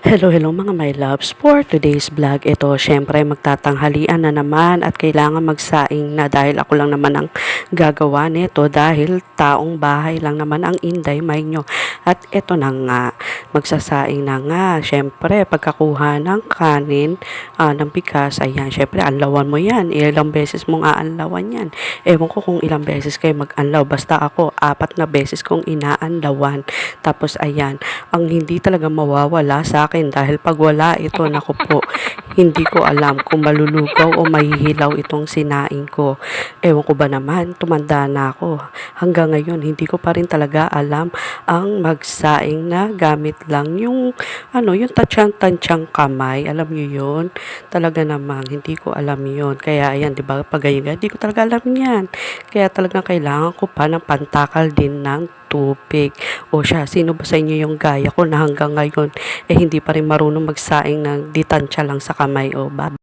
Hello, hello mga my loves. For today's vlog, ito syempre magtatanghalian na naman at kailangan magsaing na dahil ako lang naman ang gagawa nito dahil taong bahay lang naman ang inday may nyo. At ito na nga, magsasaing na nga. Syempre, pagkakuha ng kanin, ah, ng bigas, ayan, syempre, anlawan mo yan. Ilang beses mong aanlawan yan. Ewan ko kung ilang beses kayo mag-anlaw. Basta ako, apat na beses kong inaanlawan. Tapos, ayan, ang hindi talaga mawawala sa akin dahil pag wala ito, naku po, hindi ko alam kung malulugaw o mahihilaw itong sinaing ko. Ewan ko ba naman, tumanda na ako. Hanggang ngayon, hindi ko pa rin talaga alam ang magsaing na gamit lang yung, ano, yung tatsang-tantsang kamay. Alam niyo yun? Talaga namang, hindi ko alam yun. Kaya, ayan, di ba, pag ganyan, hindi ko talaga alam yan. Kaya talagang kailangan ko pa ng pantakal din ng tubig. O siya, sino ba sa inyo yung gaya ko na hanggang ngayon eh hindi pa rin marunong magsaing ng ditansya lang sa kamay o bab